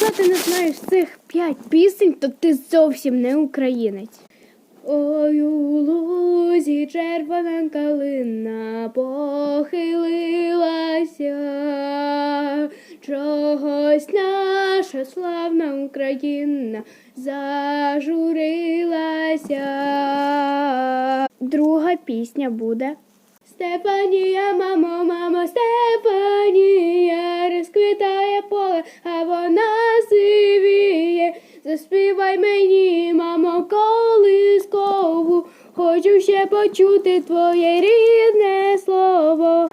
Якщо ти не знаєш цих п'ять пісень, то ти зовсім не українець. Ой, у лузі червона калина похилилася, чогось наша славна Україна зажурилася. Друга пісня буде. Стефанія, мамо, мамо, Стефанія, розквітає поле, а вона сивіє. Заспівай мені, мамо, колискову, хочу ще почути твоє рідне слово.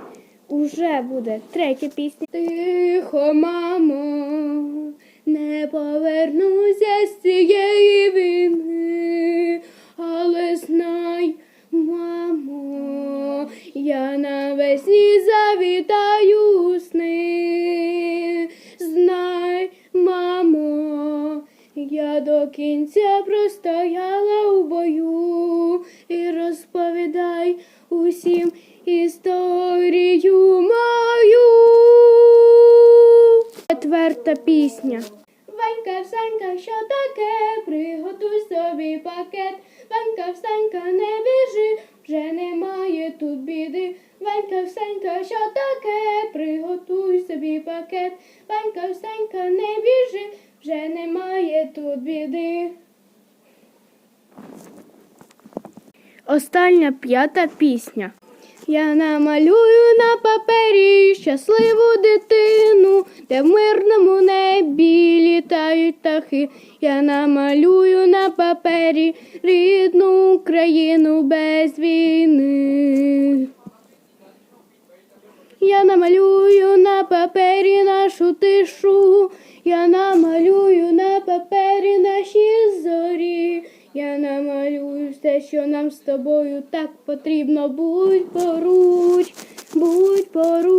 Уже буде третя пісня. Тихо, мамо, не повернуся з цієї війни, але знай, мамо, я навесні завітаю я до кінця простояла у бою і розповідай усім історію мою. Четверта пісня. Ванька, встанька, що таке? Приготуй собі пакет. Ванька, встанька, не біжи, вже немає тут біди. Ванька, встанька, що таке? Приготуй собі пакет. Ванька, встанька, не біжи, вже немає тут біди. Остання п'ята пісня. Я намалюю на папері щасливу дитину, де в мирному небі літають птахи. Я намалюю на папері рідну Україну без війни. Я намалюю на папері нашу тишу, все, що нам з тобою так потрібно. Будь поруч, будь поруч.